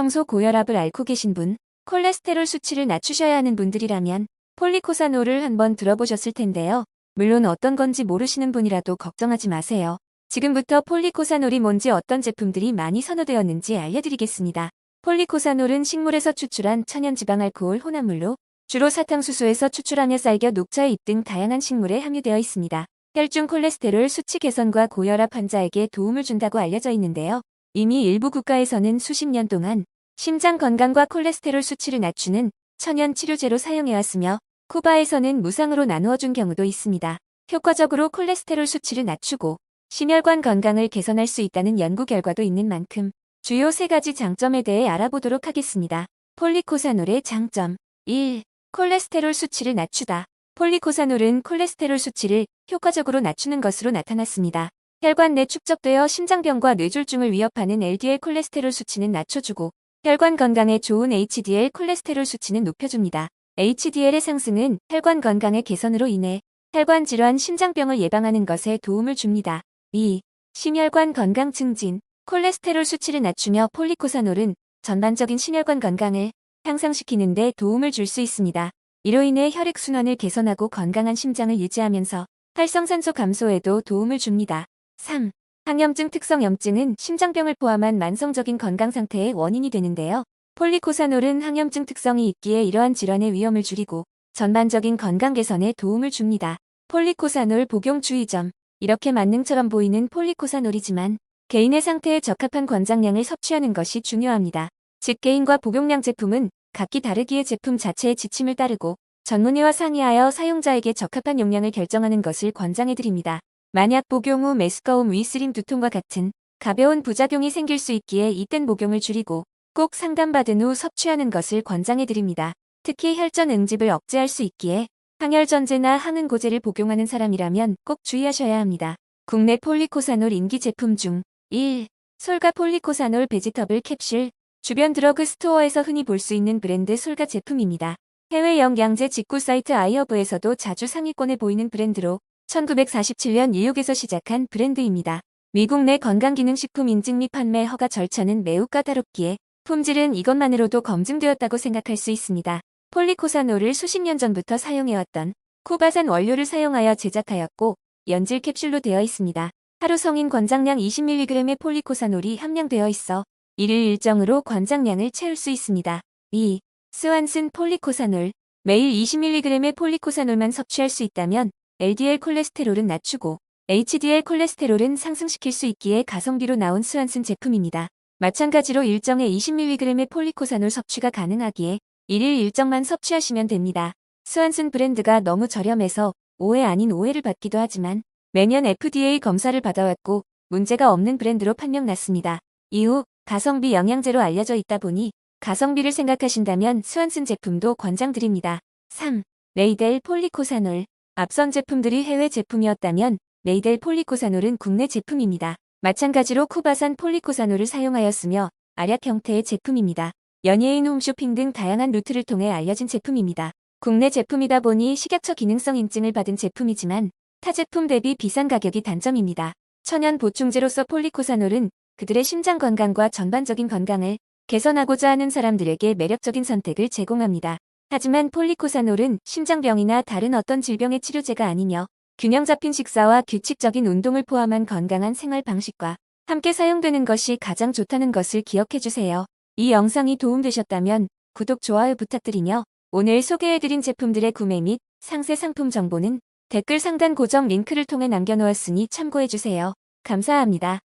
평소 고혈압을 앓고 계신 분, 콜레스테롤 수치를 낮추셔야 하는 분들이라면 폴리코사놀을 한번 들어보셨을 텐데요. 물론 어떤 건지 모르시는 분이라도 걱정하지 마세요. 지금부터 폴리코사놀이 뭔지 어떤 제품들이 많이 선호되었는지 알려드리겠습니다. 폴리코사놀은 식물에서 추출한 천연지방 알코올 혼합물로 주로 사탕수수에서 추출하며 쌀겨 녹차의 잎등 다양한 식물에 함유되어 있습니다. 혈중 콜레스테롤 수치 개선과 고혈압 환자에게 도움을 준다고 알려져 있는데요. 이미 일부 국가에서는 수십 년 동안 심장 건강과 콜레스테롤 수치를 낮추는 천연 치료제로 사용해왔으며 쿠바에서는 무상으로 나누어 준 경우도 있습니다. 효과적으로 콜레스테롤 수치를 낮추고 심혈관 건강을 개선할 수 있다는 연구 결과도 있는 만큼 주요 세 가지 장점에 대해 알아보도록 하겠습니다. 폴리코사놀의 장점 1. 콜레스테롤 수치를 낮추다. 폴리코사놀은 콜레스테롤 수치를 효과적으로 낮추는 것으로 나타났습니다. 혈관 내 축적되어 심장병과 뇌졸중을 위협하는 LDL 콜레스테롤 수치는 낮춰주고 혈관 건강에 좋은 HDL 콜레스테롤 수치는 높여줍니다. HDL의 상승은 혈관 건강의 개선으로 인해 혈관 질환 심장병을 예방하는 것에 도움을 줍니다. 2. 심혈관 건강 증진 콜레스테롤 수치를 낮추며 폴리코사놀은 전반적인 심혈관 건강을 향상시키는 데 도움을 줄 수 있습니다. 이로 인해 혈액순환을 개선하고 건강한 심장을 유지하면서 활성산소 감소에도 도움을 줍니다. 3. 항염증 특성 염증은 심장병을 포함한 만성적인 건강 상태의 원인이 되는데요. 폴리코사놀은 항염증 특성이 있기에 이러한 질환의 위험을 줄이고 전반적인 건강 개선에 도움을 줍니다. 폴리코사놀 복용 주의점 이렇게 만능처럼 보이는 폴리코사놀이지만 개인의 상태에 적합한 권장량을 섭취하는 것이 중요합니다. 즉 개인과 복용량 제품은 각기 다르기에 제품 자체의 지침을 따르고 전문의와 상의하여 사용자에게 적합한 용량을 결정하는 것을 권장해드립니다. 만약 복용 후 메스꺼움 위스림 두통과 같은 가벼운 부작용이 생길 수 있기에 이땐 복용을 줄이고 꼭 상담받은 후 섭취하는 것을 권장해드립니다. 특히 혈전 응집을 억제할 수 있기에 항혈전제나 항응고제를 복용하는 사람이라면 꼭 주의하셔야 합니다. 국내 폴리코사놀 인기 제품 중 1. 솔가 폴리코사놀 베지터블 캡슐 주변 드러그 스토어에서 흔히 볼 수 있는 브랜드 솔가 제품입니다. 해외 영양제 직구 사이트 아이허브에서도 자주 상위권에 보이는 브랜드로 1947년 뉴욕에서 시작한 브랜드입니다. 미국 내 건강기능식품 인증 및 판매 허가 절차는 매우 까다롭기에 품질은 이것만으로도 검증되었다고 생각할 수 있습니다. 폴리코사놀을 수십 년 전부터 사용해왔던 쿠바산 원료를 사용하여 제작하였고 연질 캡슐로 되어 있습니다. 하루 성인 권장량 20mg의 폴리코사놀이 함량되어 있어 일일 일정으로 권장량을 채울 수 있습니다. 2. 스완슨 폴리코사놀 매일 20mg의 폴리코사놀만 섭취할 수 있다면 LDL 콜레스테롤은 낮추고 HDL 콜레스테롤은 상승시킬 수 있기에 가성비로 나온 스완슨 제품입니다. 마찬가지로 일정에 20mg의 폴리코사놀 섭취가 가능하기에 일일 일정만 섭취하시면 됩니다. 스완슨 브랜드가 너무 저렴해서 오해 아닌 오해를 받기도 하지만 매년 FDA 검사를 받아왔고 문제가 없는 브랜드로 판명났습니다. 이후 가성비 영양제로 알려져 있다 보니 가성비를 생각하신다면 스완슨 제품도 권장드립니다. 3. 레이델 폴리코사놀 앞선 제품들이 해외 제품이었다면 레이델 폴리코사놀은 국내 제품입니다. 마찬가지로 쿠바산 폴리코사놀을 사용하였으며 알약 형태의 제품입니다. 연예인 홈쇼핑 등 다양한 루트를 통해 알려진 제품입니다. 국내 제품이다 보니 식약처 기능성 인증을 받은 제품이지만 타 제품 대비 비싼 가격이 단점입니다. 천연 보충제로서 폴리코사놀은 그들의 심장 건강과 전반적인 건강을 개선하고자 하는 사람들에게 매력적인 선택을 제공합니다. 하지만 폴리코사놀은 심장병이나 다른 어떤 질병의 치료제가 아니며 균형 잡힌 식사와 규칙적인 운동을 포함한 건강한 생활 방식과 함께 사용되는 것이 가장 좋다는 것을 기억해 주세요. 이 영상이 도움되셨다면 구독, 좋아요 부탁드리며 오늘 소개해드린 제품들의 구매 및 상세 상품 정보는 댓글 상단 고정 링크를 통해 남겨놓았으니 참고해주세요. 감사합니다.